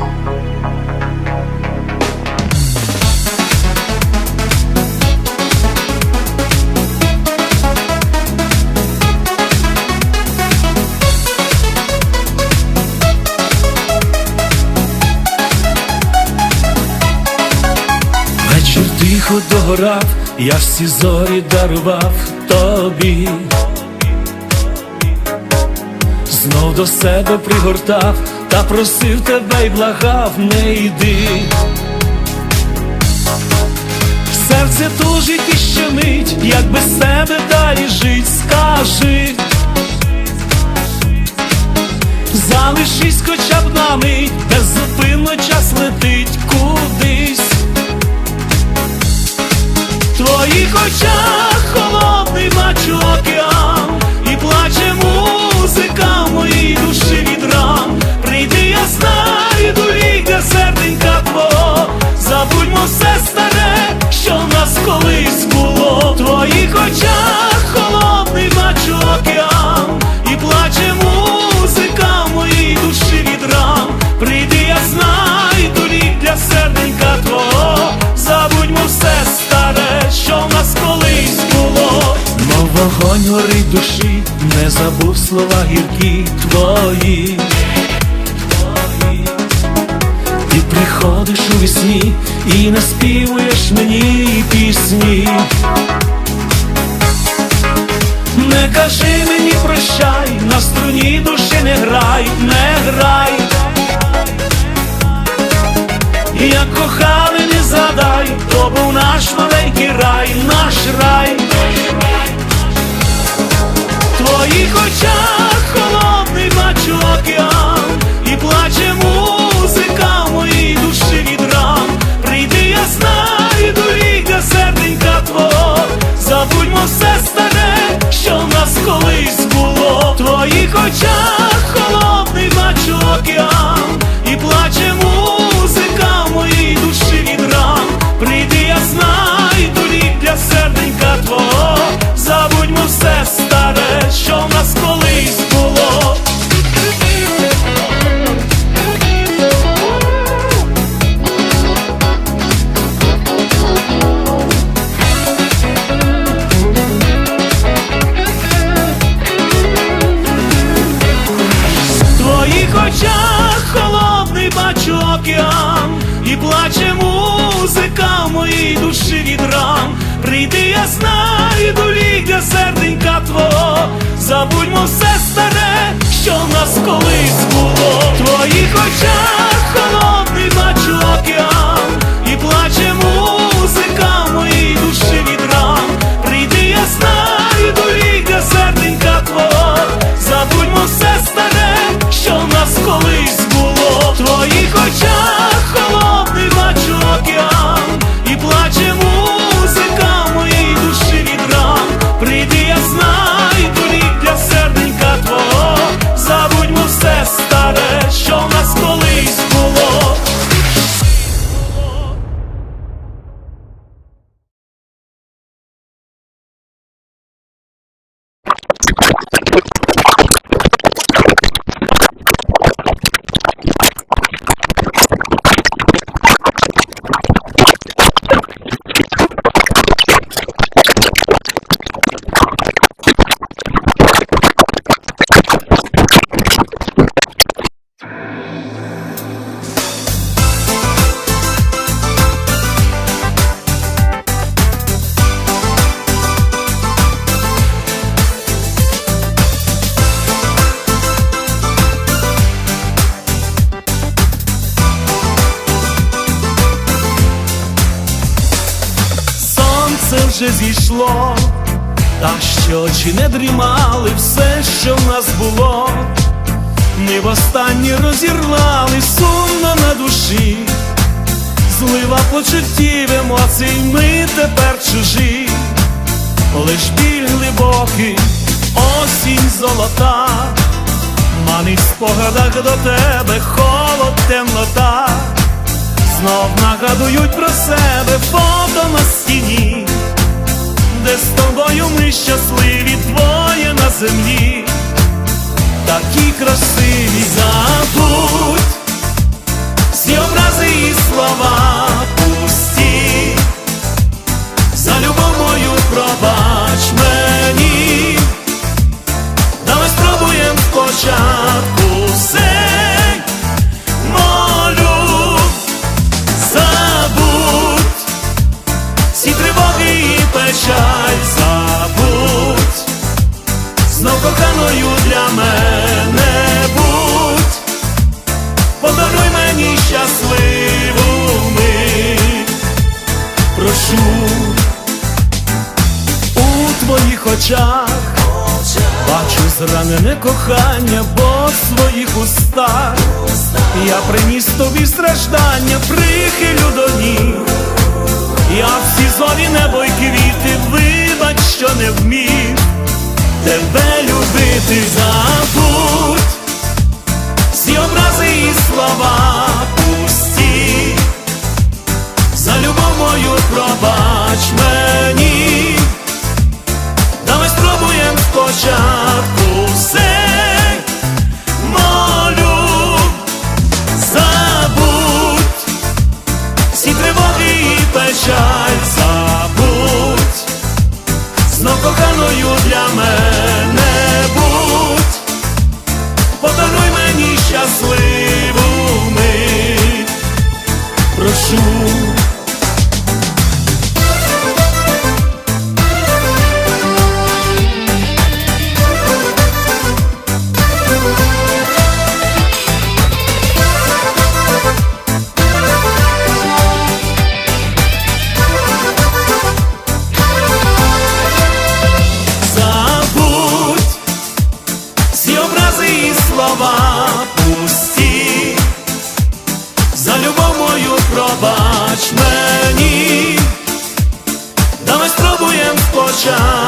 Вечір тихо догорав, я всі зорі дарував тобі, знов до себе пригортав та просив тебе й благав, не йди. Серце тужить і щемить, як без тебе далі жить, скажи. Залишись хоча б на мить, беззупинно час летить кудись. Твоїх очах вогонь горить душі, не забув слова гіркі твої. твої. Ти приходиш у вісні і наспівуєш мені пісні. Не кажи мені прощай, на струні душі не грай, не грай. Як кохали, не задай, то був наш маленький рай, наш рай. Твоїх очах холодний бачу океан, океан, і плаче музика в моїй душі від ран. Прийди, я знайду лік для серденька твого, забудьмо все старе, що в нас колись було. В твоїх очах Сонце зійшло, та ще очі не дрімали, все, що в нас було, ми востаннє розірвали сумно на душі, злива почуттів емоцій, ми тепер чужі, лиш біль глибокий, осінь золота, манить в спогадах до тебе холод, темнота. Знов нагадують про себе фото на стіні, де з тобою ми щасливі твоє на землі, такі красиві забудь всі образи і слава. Зранене кохання, бо в своїх устах. Я приніс тобі страждання, прихилю до ніг. Я всі зорі, небо й квіти, вибач, що не вмів. Тебе любити забудь. Всі образи і слова пусті. За любов мою пробач мені печаль забудь, знов коханою для мене sunshine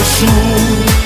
Jesús.